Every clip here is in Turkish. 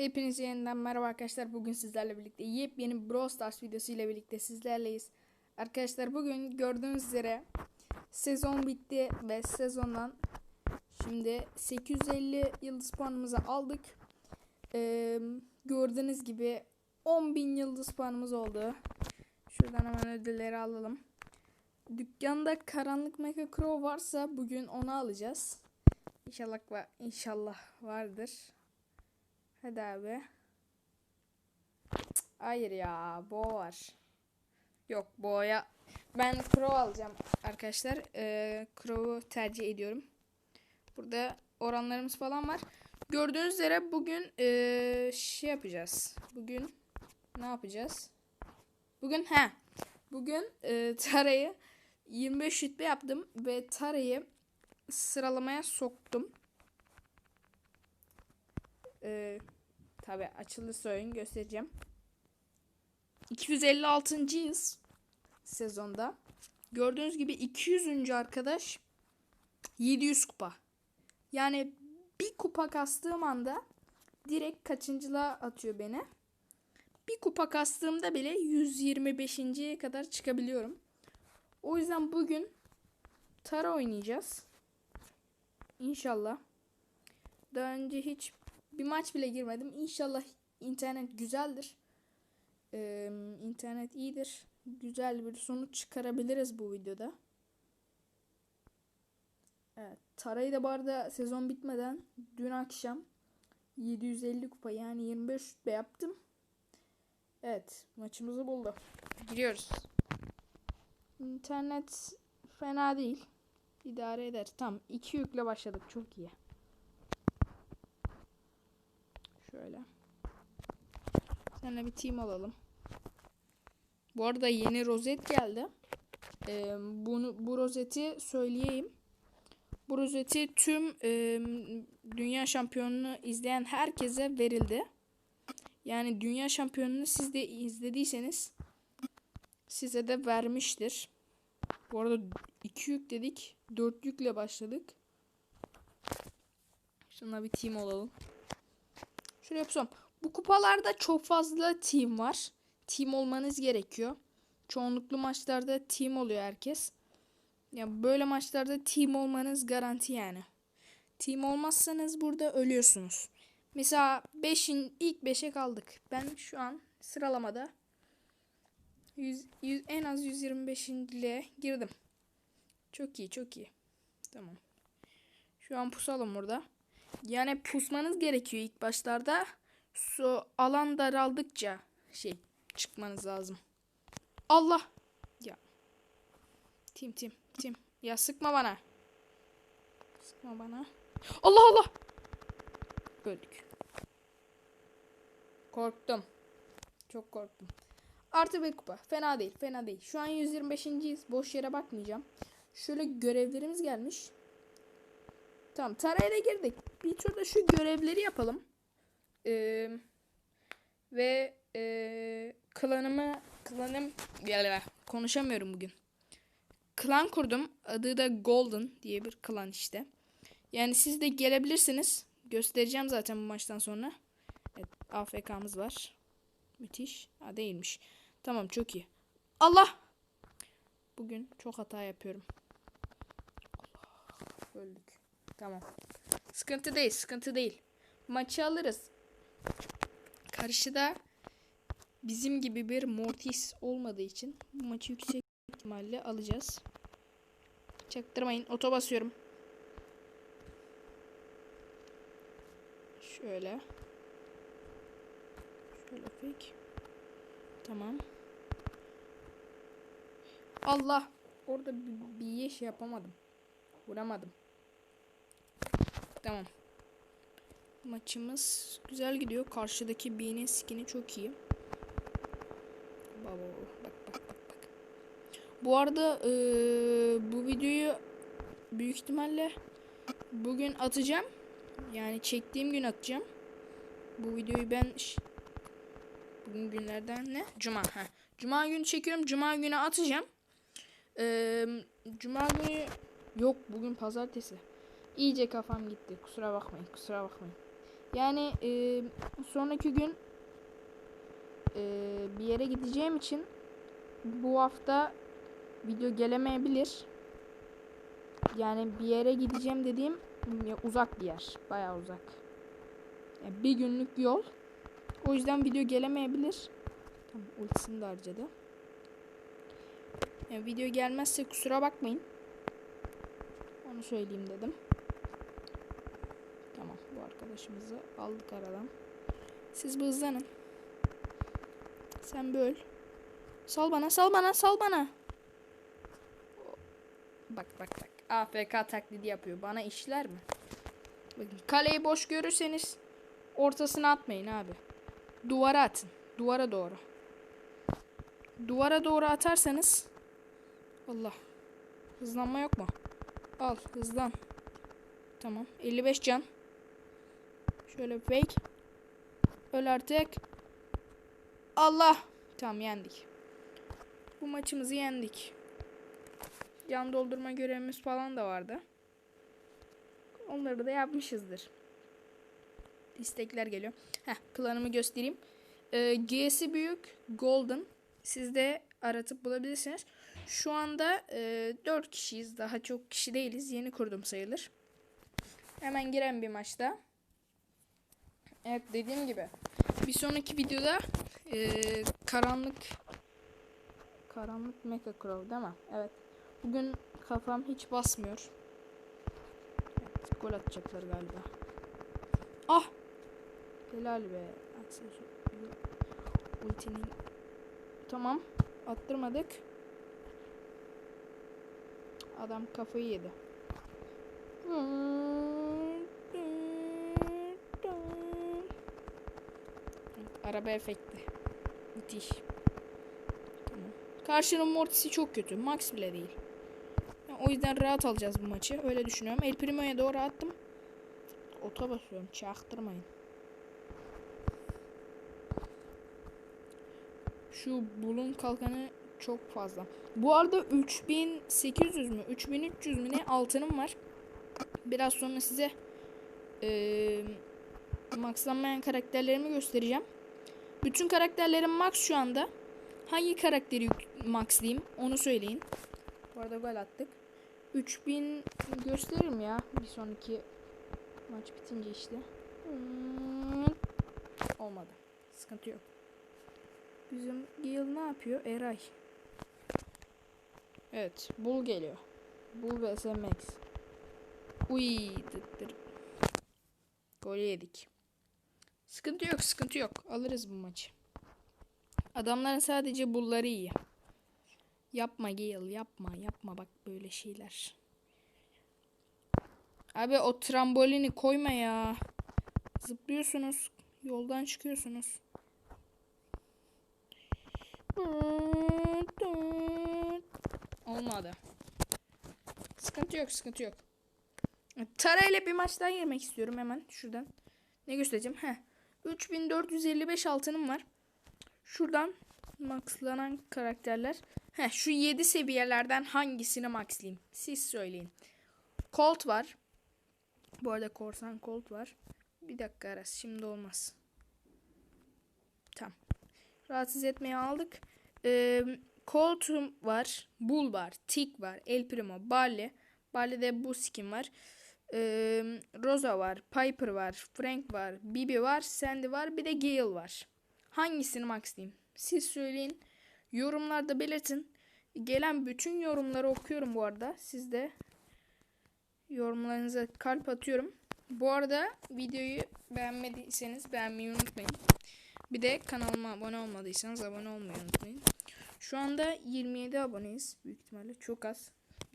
Hepinize yeniden merhaba arkadaşlar. Bugün sizlerle birlikte yepyeni Brawl Stars videosu ile birlikte sizlerleyiz. Arkadaşlar bugün gördüğünüz üzere sezon bitti ve sezondan şimdi 850 yıldız puanımızı aldık. Ee, gördüğünüz gibi 10.000 yıldız puanımız oldu. Şuradan hemen ödülleri alalım. Dükkanda karanlık Mecha Crow varsa bugün onu alacağız. İnşallah va inşallah vardır. Hadi abi. Hayır ya, Bo var. Yok, Bo'ya ben Crow alacağım arkadaşlar. Ee, Crow'u tercih ediyorum. Burada oranlarımız falan var. Gördüğünüz üzere bugün ee, şey yapacağız. Bugün ne yapacağız? Bugün he. Bugün ee, Tara'yı 25 rütbe yaptım ve Tara'yı sıralamaya soktum. Ee, tabi açılırsa oyun göstereceğim. 256.yız sezonda. Gördüğünüz gibi 200. arkadaş 700 kupa. Yani bir kupa kastığım anda direkt kaçıncılığa atıyor beni. Bir kupa kastığımda bile 125.ye kadar çıkabiliyorum. O yüzden bugün Tara oynayacağız. İnşallah. Daha önce hiç bir maç bile girmedim. İnşallah internet güzeldir. Ee, internet iyidir. Güzel bir sonuç çıkarabiliriz bu videoda. Evet. Tarayı da bu arada sezon bitmeden dün akşam 750 kupa yani 25 rütbe yaptım. Evet. Maçımızı buldu. Giriyoruz. İnternet fena değil. İdare eder. Tamam. iki yükle başladık. Çok iyi. Şöyle. Seninle bir team alalım. Bu arada yeni rozet geldi. Ee, bunu bu rozeti söyleyeyim. Bu rozeti tüm e, dünya şampiyonunu izleyen herkese verildi. Yani dünya şampiyonunu siz de izlediyseniz size de vermiştir. Bu arada 2 yük dedik. 4 yükle başladık. Şuna bir team olalım. Şöyle yapsam. Bu kupalarda çok fazla team var. Team olmanız gerekiyor. Çoğunluklu maçlarda team oluyor herkes. Ya böyle maçlarda team olmanız garanti yani. Team olmazsanız burada ölüyorsunuz. Mesela 5'in ilk 5'e kaldık. Ben şu an sıralamada 100, 100, en az 125. ile girdim. Çok iyi, çok iyi. Tamam. Şu an pusalım burada. Yani pusmanız gerekiyor ilk başlarda. Su alan daraldıkça şey çıkmanız lazım. Allah. Ya. Tim tim tim. Ya sıkma bana. Sıkma bana. Allah Allah. Öldük. Korktum. Çok korktum. Artı bir kupa. Fena değil. Fena değil. Şu an 125.yiz. Boş yere bakmayacağım. Şöyle görevlerimiz gelmiş. Tamam. Tarayla girdik. Bir turda şu görevleri yapalım. Ee, ve ee, klanımı klanım ya konuşamıyorum bugün. Klan kurdum. Adı da Golden diye bir klan işte. Yani siz de gelebilirsiniz. Göstereceğim zaten bu maçtan sonra. Evet, AFK'mız var. Müthiş. Ha değilmiş. Tamam çok iyi. Allah! Bugün çok hata yapıyorum. Öldük. Tamam. Sıkıntı değil, sıkıntı değil. Maçı alırız. Karşıda bizim gibi bir Mortis olmadığı için bu maçı yüksek ihtimalle alacağız. Çaktırmayın. Oto basıyorum. Şöyle. Şöyle pek. Tamam. Allah. Orada bir, bir şey yapamadım. Vuramadım. Tamam. Maçımız güzel gidiyor. Karşıdaki B'nin skin'i çok iyi. Baba bak bak bak bak. Bu arada ee, bu videoyu büyük ihtimalle bugün atacağım. Yani çektiğim gün atacağım. Bu videoyu ben bugün günlerden ne? Cuma. Ha. Cuma günü çekiyorum. Cuma günü atacağım. Ee, Cuma günü yok bugün pazartesi. İyice kafam gitti. Kusura bakmayın. Kusura bakmayın. Yani e, sonraki gün e, bir yere gideceğim için bu hafta video gelemeyebilir. Yani bir yere gideceğim dediğim uzak bir yer. Bayağı uzak. Yani bir günlük yol. O yüzden video gelemeyebilir. Tamam ultisini de harcadı. Yani video gelmezse kusura bakmayın. Onu söyleyeyim dedim. Bu arkadaşımızı aldık aradan. Siz bir hızlanın. Sen böl. Sal bana sal bana sal bana. Bak bak bak. AFK taklidi yapıyor. Bana işler mi? Bakın kaleyi boş görürseniz ortasına atmayın abi. Duvara atın. Duvara doğru. Duvara doğru atarsanız Allah. Hızlanma yok mu? Al hızlan. Tamam. 55 can. Şöyle fake. Öl artık. Allah. Tamam yendik. Bu maçımızı yendik. Can doldurma görevimiz falan da vardı. Onları da yapmışızdır. İstekler geliyor. Heh, klanımı göstereyim. Ee, G'si büyük. Golden. Siz de aratıp bulabilirsiniz. Şu anda e, 4 kişiyiz. Daha çok kişi değiliz. Yeni kurdum sayılır. Hemen giren bir maçta. Evet dediğim gibi. Bir sonraki videoda e, karanlık karanlık Mecha Crow değil mi? Evet. Bugün kafam hiç basmıyor. Evet, gol atacaklar galiba. Ah! Helal be. Ultinin. Tamam. Attırmadık. Adam kafayı yedi. Araba efekti. Müthiş. Karşının mortisi çok kötü. Max bile değil. Yani o yüzden rahat alacağız bu maçı. Öyle düşünüyorum. El Primo'ya doğru attım. Ota basıyorum. Çaktırmayın. Şu bulun kalkanı çok fazla. Bu arada 3800 mü 3300 mü ne altınım var. Biraz sonra size ee, maxlanmayan karakterlerimi göstereceğim. Bütün karakterlerim max şu anda. Hangi karakteri maxlayayım onu söyleyin. Bu arada gol attık. 3000 gösteririm ya bir sonraki maç bitince işte. Hmm. Olmadı. Sıkıntı yok. Bizim Gale ne yapıyor? Eray. Evet. Bull geliyor. Bull vs Max. Uy. Dır dır. Gol yedik. Sıkıntı yok. Sıkıntı yok. Alırız bu maçı. Adamların sadece bulları iyi. Yapma Gale. Yapma. Yapma bak böyle şeyler. Abi o trambolini koyma ya. Zıplıyorsunuz. Yoldan çıkıyorsunuz. Olmadı. Sıkıntı yok, sıkıntı yok. Tara ile bir maç daha girmek istiyorum hemen şuradan. Ne göstereceğim? Heh. 3455 altınım var. Şuradan maxlanan karakterler. Heh, şu 7 seviyelerden hangisini maxlayayım? Siz söyleyin. Colt var. Bu arada korsan Colt var. Bir dakika Aras şimdi olmaz. Tamam. Rahatsız etmeye aldık. Ee, Colt'um var. Bull var. Tick var. El Primo. Barley. Barley'de bu skin var. Ee, Rosa var. Piper var. Frank var. Bibi var. Sandy var. Bir de Gale var. Hangisini maxlayayım? Siz söyleyin. Yorumlarda belirtin. Gelen bütün yorumları okuyorum bu arada. Siz de yorumlarınıza kalp atıyorum. Bu arada videoyu beğenmediyseniz beğenmeyi unutmayın. Bir de kanalıma abone olmadıysanız abone olmayı unutmayın. Şu anda 27 aboneyiz büyük ihtimalle. Çok az.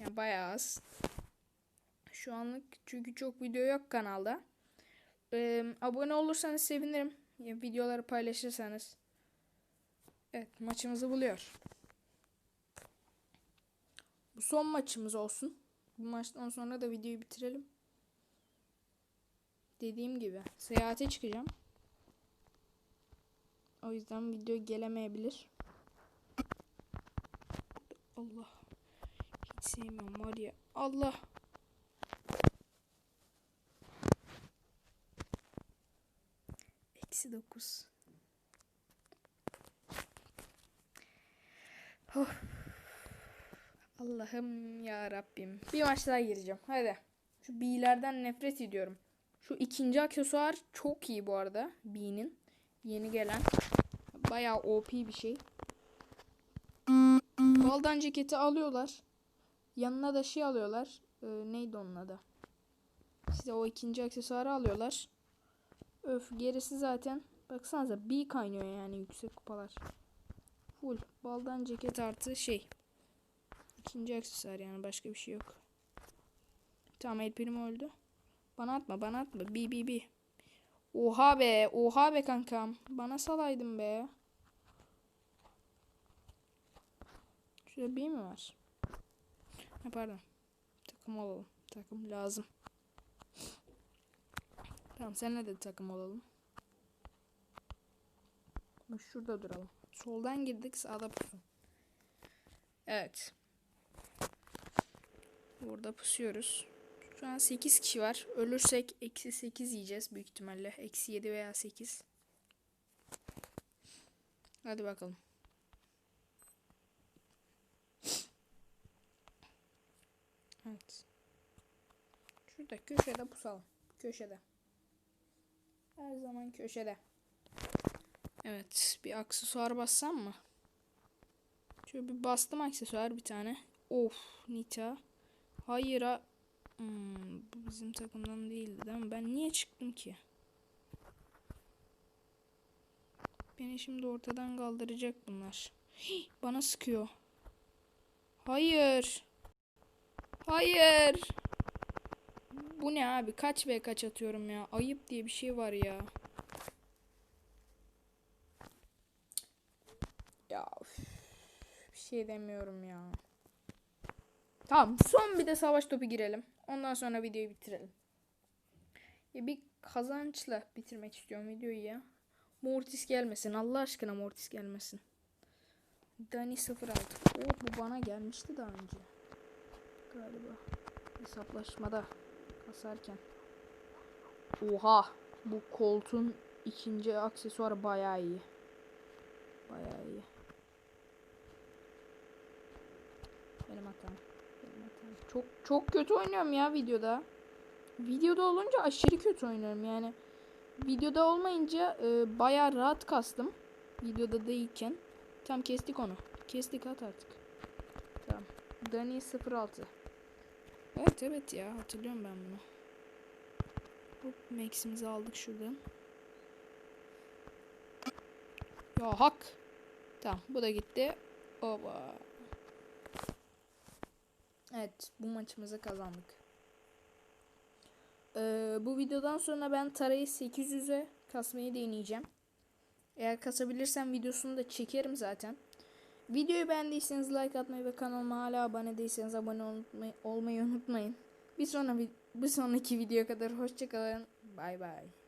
Yani bayağı az. Şu anlık çünkü çok video yok kanalda. Ee, abone olursanız sevinirim. Ya, videoları paylaşırsanız. Evet maçımızı buluyor. Bu son maçımız olsun. Bu maçtan sonra da videoyu bitirelim. Dediğim gibi seyahate çıkacağım. O yüzden video gelemeyebilir. Allah. Hiç sevmiyorum var ya. Allah. Eksi 9. Oh. Allah'ım ya Rabbim. Bir maç daha gireceğim. Hadi. Şu B'lerden nefret ediyorum. Şu ikinci aksesuar çok iyi bu arada. B'nin. Yeni gelen. Bayağı OP bir şey. Baldan ceketi alıyorlar. Yanına da şey alıyorlar. Ee, neydi onun adı? İşte o ikinci aksesuarı alıyorlar. Öf gerisi zaten. Baksanıza B kaynıyor yani yüksek kupalar. Full. Baldan ceket artı şey. İkinci aksesuar yani başka bir şey yok. Tamam el prim öldü. Bana atma bana atma. B B B. Oha be. Oha be kankam. Bana salaydın be. Şurada B mi var? Ha, pardon. Takım olalım. Takım lazım. Tamam seninle de takım olalım. Şurada duralım. Soldan girdik sağda pusun. Evet. Burada pusuyoruz. Şu an 8 kişi var. Ölürsek eksi 8 yiyeceğiz büyük ihtimalle. Eksi 7 veya 8. Hadi bakalım. Evet. Şurada köşede pusalım. Köşede. Her zaman köşede. Evet. Bir aksesuar bassam mı? Şöyle bir bastım aksesuar bir tane. Of Nita. Hayır ha. Hmm, bu bizim takımdan değildi değil mi? Ben niye çıktım ki? Beni şimdi ortadan kaldıracak bunlar. Hii, bana sıkıyor. Hayır. Hayır. Bu ne abi? Kaç ve kaç atıyorum ya? Ayıp diye bir şey var ya. Ya üf, bir şey demiyorum ya. Tamam son bir de savaş topu girelim. Ondan sonra videoyu bitirelim. Ya bir kazançla bitirmek istiyorum videoyu ya. Mortis gelmesin. Allah aşkına Mortis gelmesin. Dani 06. Oh bu bana gelmişti daha önce. Galiba. Hesaplaşmada kasarken. Oha. Bu koltuğun ikinci aksesuarı bayağı iyi. Bayağı iyi. Benim hatam. Benim hatam. Çok çok kötü oynuyorum ya videoda. Videoda olunca aşırı kötü oynuyorum yani. Videoda olmayınca e, bayağı rahat kastım. Videoda değilken. Tam kestik onu. Kestik at artık. Tamam. Dani 06. Evet evet ya hatırlıyorum ben bunu. Hop max'imizi aldık şuradan. Ya hak. Tamam bu da gitti. Oba. Evet bu maçımızı kazandık. Ee, bu videodan sonra ben Tara'yı 800'e kasmayı deneyeceğim. Eğer kasabilirsem videosunu da çekerim zaten. Videoyu beğendiyseniz like atmayı ve kanalıma hala abone değilseniz abone olmayı, unutmayın. Bir sonra bir sonraki video kadar hoşçakalın. Bay bay.